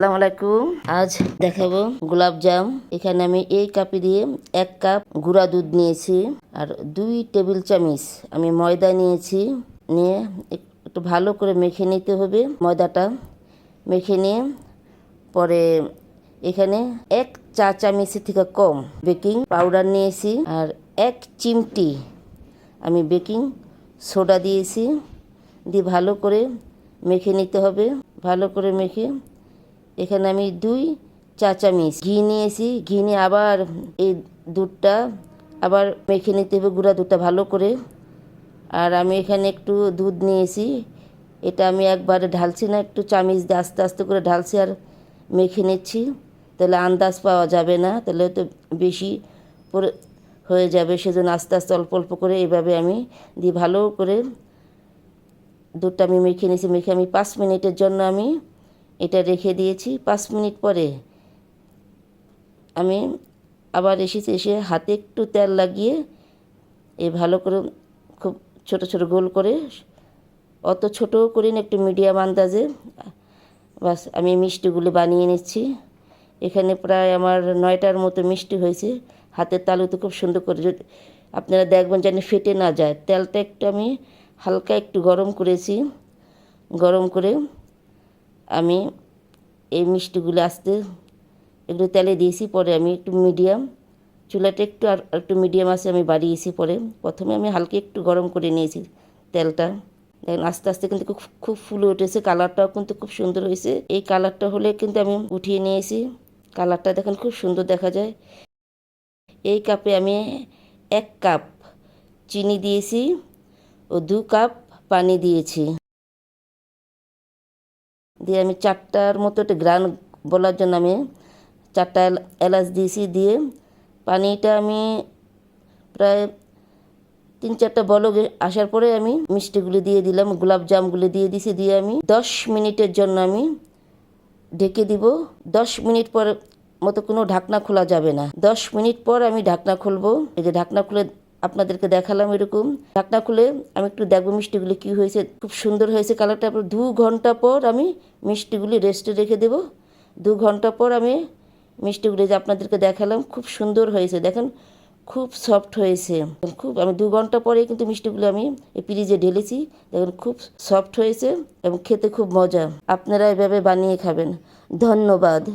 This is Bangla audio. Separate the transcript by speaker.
Speaker 1: আসসালামু আলাইকুম। আজ দেখাবো গোলাপ জাম। এখানে আমি এই কাপে দিয়ে এক কাপ গুঁড়া দুধ নিয়েছি আর দুই টেবিল চামচ আমি ময়দা নিয়েছি। নিয়ে একটু ভালো করে মেখে নিতে হবে ময়দাটা। মেখে নিয়ে পরে এখানে এক চা চামচের থেকে কম বেকিং পাউডার নিয়েছি আর এক চিমটি আমি বেকিং সোডা দিয়েছি। দিয়ে ভালো করে মেখে নিতে হবে। ভালো করে মেখে এখানে আমি দুই চা চামচ ঘি নিয়েছি। ঘি নিয়ে আবার এই দুধটা আবার মেখে নিতে হবে গুঁড়া দুধটা ভালো করে। আর আমি এখানে একটু দুধ নিয়েছি। এটা আমি একবারে ঢালছি না, একটু চামিচ দিয়ে আস্তে আস্তে করে ঢালছি আর মেখে নিচ্ছি। তাহলে আন্দাজ পাওয়া যাবে না, তাহলে তো বেশি হয়ে যাবে, সেজন্য আস্তে আস্তে অল্প অল্প করে এইভাবে আমি দিয়ে ভালো করে দুধটা আমি মেখে নিয়েছি। মেখে আমি পাঁচ মিনিটের জন্য আমি এটা রেখে দিয়েছি। পাঁচ মিনিট পরে আমি আবার এসেছি, এসে হাতে একটু তেল লাগিয়ে এ ভালো করে খুব ছোট ছোট গোল করে, অত ছোট করে না একটু মিডিয়াম আন্দাজে। বাস, আমি মিষ্টিগুলো বানিয়ে নিচ্ছি। এখানে প্রায় আমার নয়টার মতো মিষ্টি হয়েছে। হাতের তালুতে খুব সুন্দর করে যদি আপনারা দেখবেন যেন ফেটে না যায়। তেলটা একটু আমি হালকা একটু গরম করেছি। গরম করে আমি এই মিষ্টিগুলো আস্তে এগুলো তেলে দিয়েছি, পরে আমি একটু মিডিয়াম চুলাটা একটু আর একটু মিডিয়াম আছে, আমি বাড়িয়েছি পরে। প্রথমে আমি হালকা একটু গরম করে নিয়েছি তেলটা। দেখেন, আস্তে আস্তে কিন্তু খুব খুব ফুলে উঠেছে, কালারটাও কিন্তু খুব সুন্দর হয়েছে। এই কালারটা হলে কিন্তু আমি উঠিয়ে নিয়েছি। কালারটা দেখেন, খুব সুন্দর দেখা যায়। এই কাপে আমি এক কাপ চিনি দিয়েছি ও দু কাপ পানি দিয়েছি। দিয়ে আমি চারটার মতো একটা গ্রান বলার জন্য আমি চারটা এল- এলাচ দিয়েছি, দিয়ে পানিটা আমি প্রায় তিন চারটা বলক আসার পরে আমি মিষ্টিগুলি দিয়ে দিলাম, গোলাপ জামগুলো দিয়ে দিছি, দিয়ে আমি দশ মিনিটের জন্য আমি ঢেকে দিব। দশ মিনিট পর মতো কোনো ঢাকনা খোলা যাবে না। দশ মিনিট পর আমি ঢাকনা খুলবো। এই যে ঢাকনা খুলে আপনাদেরকে দেখালাম এরকম। ঢাকনা খুলে আমি একটু দেখব মিষ্টিগুলি কি হয়েছে। খুব সুন্দর হয়েছে কালারটা। তারপর দু ঘণ্টা পর আমি মিষ্টিগুলি রেস্টে রেখে দেবো। দু ঘণ্টা পর আমি মিষ্টিগুলি যে আপনাদেরকে দেখালাম, খুব সুন্দর হয়েছে। দেখেন, খুব সফট হয়েছে। খুব, আমি দু ঘণ্টা পরে কিন্তু মিষ্টিগুলো আমি এই ফ্রিজে ঢেলেছি। দেখেন, খুব সফট হয়েছে এবং খেতে খুব মজা। আপনারা এভাবে বানিয়ে খাবেন। ধন্যবাদ।